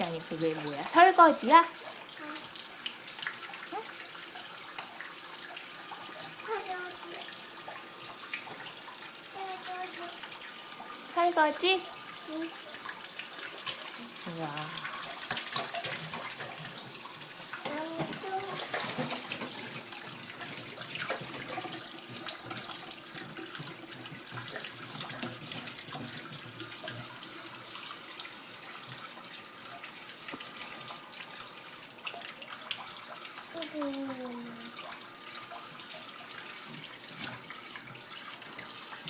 지안이 그게 뭐야? 설거지야? 설거지? 우와.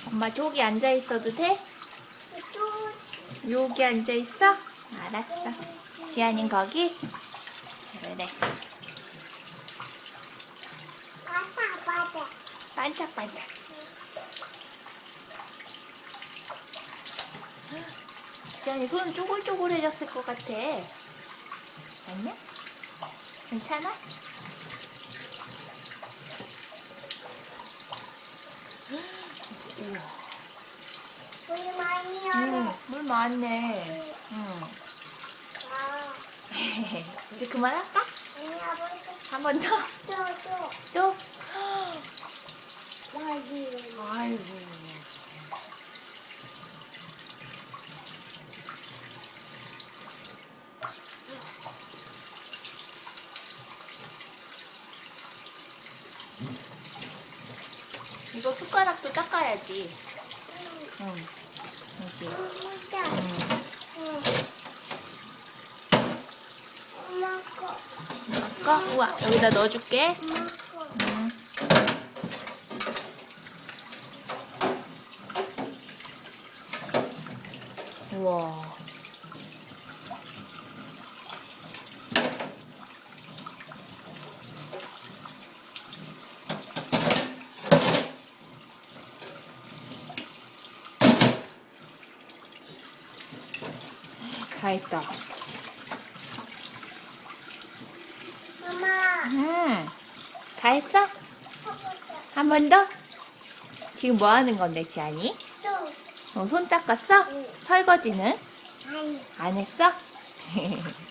엄마 저기 앉아 있어도 돼? 여기 앉아 있어? 알았어. 지안이 거기? 그래. 반짝반짝. 지안이 손 쪼글쪼글해졌을 것 같아. 아니야? 괜찮아? 우리 많이 응, 하네. 물 많네. 응. 아, 이제 그만할까? 아니 아버지 한 번 더? 또 또 또? 여기. 아이고. 이거 숟가락도 닦아야지. 응. 여기. 엄마 거. 거? 우와, 여기다 넣어줄게. 응. 우와. 다 했다. 엄마. 음, 다 했어? 한 번 더? 지금 뭐 하는 건데, 지안이? 또. 어, 손 닦았어? 응. 설거지는 아니. 안 했어?